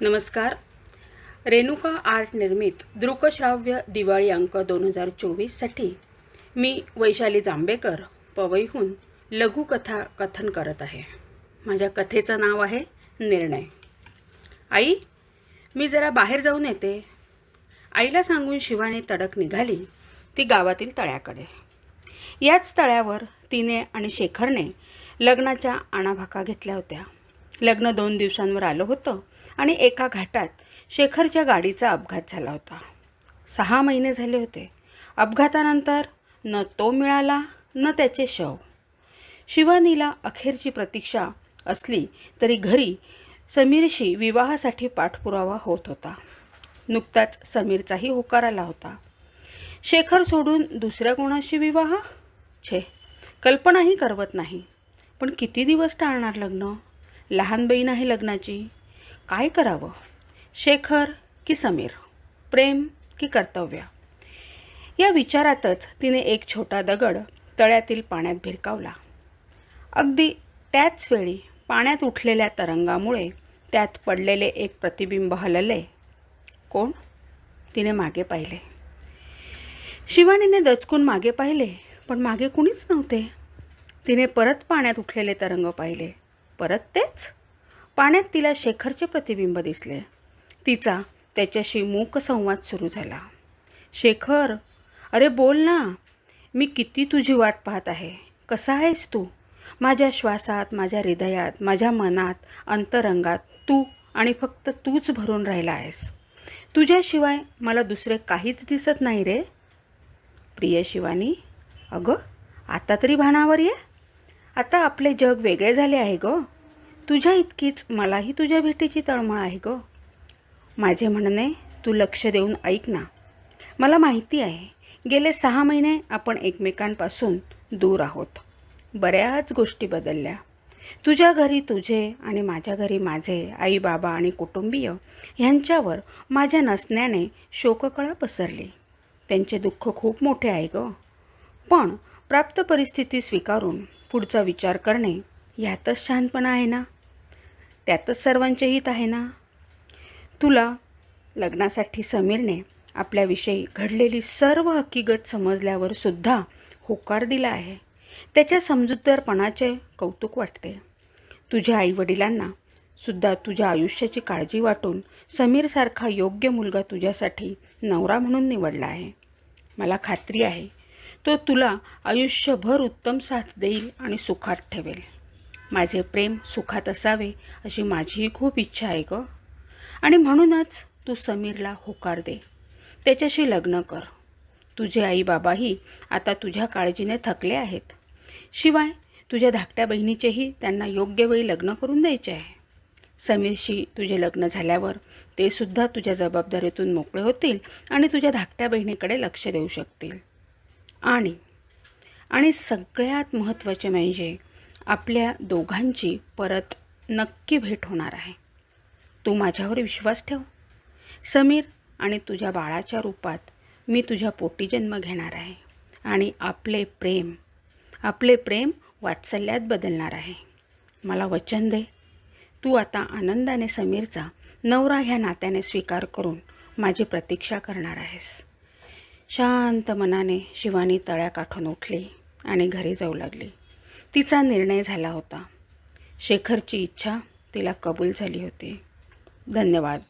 नमस्कार. रेणुका आर्ट निर्मित दृकश्राव्य दिवाळी अंक दोन हजार चोवीससाठी मी वैशाली जांभेकर पवईहून लघुकथा कथन करत आहे. माझ्या कथेचं नाव आहे निर्णय. आई मी जरा बाहेर जाऊन येते. आईला सांगून शिवानी तडक निघाली ती गावातील तळ्याकडे. याच तळ्यावर तिने आणि शेखरने लग्नाच्या आणाभाका घेतल्या होत्या. लग्न दोन दिवसांवर आलं होतं आणि एका घाटात शेखरच्या गाडीचा अपघात झाला होता. सहा महिने झाले होते. अपघातानंतर न तो मिळाला न त्याचे शव. शिवानीला अखेरची प्रतीक्षा असली तरी घरी समीरशी विवाहासाठी पाठपुरावा होत होता. नुकताच समीरचाही होकार आला होता. शेखर सोडून दुसऱ्या कोणाशी विवाह? छे कल्पनाही करवत नाही. पण किती दिवस टाळणार लग्न? लहान बहीण आहे लग्नाची. काय करावं? शेखर की समीर? प्रेम की कर्तव्य? या विचारातच तिने एक छोटा दगड तळ्यातील पाण्यात भिरकावला. अगदी त्याच वेळी पाण्यात उठलेल्या तरंगामुळे त्यात पडलेले एक प्रतिबिंब हलले. कोण? तिने मागे पाहिले. शिवानीने दचकून मागे पाहिले पण मागे कुणीच नव्हते. तिने परत पाण्यात उठलेले तरंग पाहिले. परत तेच. पाण्यात तिला शेखरचे प्रतिबिंब दिसले. तिचा त्याच्याशी मूक संवाद सुरू झाला. शेखर अरे बोल ना मी किती तुझी वाट पाहत आहे. कसा आहेस तू? माझ्या श्वासात माझ्या हृदयात माझ्या मनात अंतरंगात तू आणि फक्त तूच भरून राहिला आहेस. तुझ्याशिवाय मला दुसरे काहीच दिसत नाही रे. प्रिय शिवानी अगं आता तरी भानावर ये. आता आपले जग वेगळे झाले आहे ग. तुझ्या इतकीच मलाही तुझ्या भेटीची तळमळ आहे ग. माझे म्हणणे तू लक्ष देऊन ऐक ना. मला माहिती आहे गेले सहा महिने आपण एकमेकांपासून दूर आहोत. बऱ्याच गोष्टी बदलल्या. तुझ्या घरी तुझे आणि माझ्या घरी माझे आई बाबा आणि कुटुंबीय ह्यांच्यावर माझ्या नसण्याने शोककळा पसरली. त्यांचे दुःख खूप मोठे आहे ग. पण प्राप्त परिस्थिती स्वीकारून पुढचा विचार करणे ह्यातच छानपणा आहे ना? त्यातच सर्वांचे हित आहे ना? तुला लग्नासाठी समीरने आपल्याविषयी घडलेली सर्व हकीकत समजल्यावर सुद्धा होकार दिला आहे. त्याच्या समजूतदारपणाचे कौतुक वाटते. तुझ्या आईवडिलांना सुद्धा तुझ्या आयुष्याची काळजी वाटून समीरसारखा योग्य मुलगा तुझ्यासाठी नवरा म्हणून निवडला आहे. मला खात्री आहे तो तुला आयुष्यभर उत्तम साथ देईल आणि सुखात ठेवेल. माझे प्रेम सुखात असावे अशी माझीही खूप इच्छा आहे ग. आणि म्हणूनच तू समीरला होकार दे. त्याच्याशी लग्न कर. तुझे आई बाबाही आता तुझ्या काळजीने थकले आहेत. शिवाय तुझ्या धाकट्या बहिणीचेही त्यांना योग्य वेळी लग्न करून द्यायचे आहे. समीरशी तुझे लग्न झाल्यावर ते सुद्धा तुझ्या जबाबदारीतून मोकळे होतील आणि तुझ्या धाकट्या बहिणीकडे लक्ष देऊ शकतील. आणि आणि सगळ्यात महत्त्वाचे म्हणजे आपल्या दोघांची परत नक्की भेट होणार आहे. तू माझ्यावर विश्वास ठेव. समीर आणि तुझ्या बाळाच्या रूपात मी तुझ्या पोटी जन्म घेणार आहे आणि आपले प्रेम आपले प्रेम वात्सल्यात बदलणार आहे. मला वचन दे. तू आता आनंदाने समीरचा नवरा ह्या नात्याने स्वीकार करून माझी प्रतीक्षा करणार आहेस. शांत मनाने शिवानी तळ्याकाठून उठली आणि घरी जाऊ लागली. तिचा निर्णय झाला होता. शेखरची इच्छा तिला कबूल झाली होती. धन्यवाद.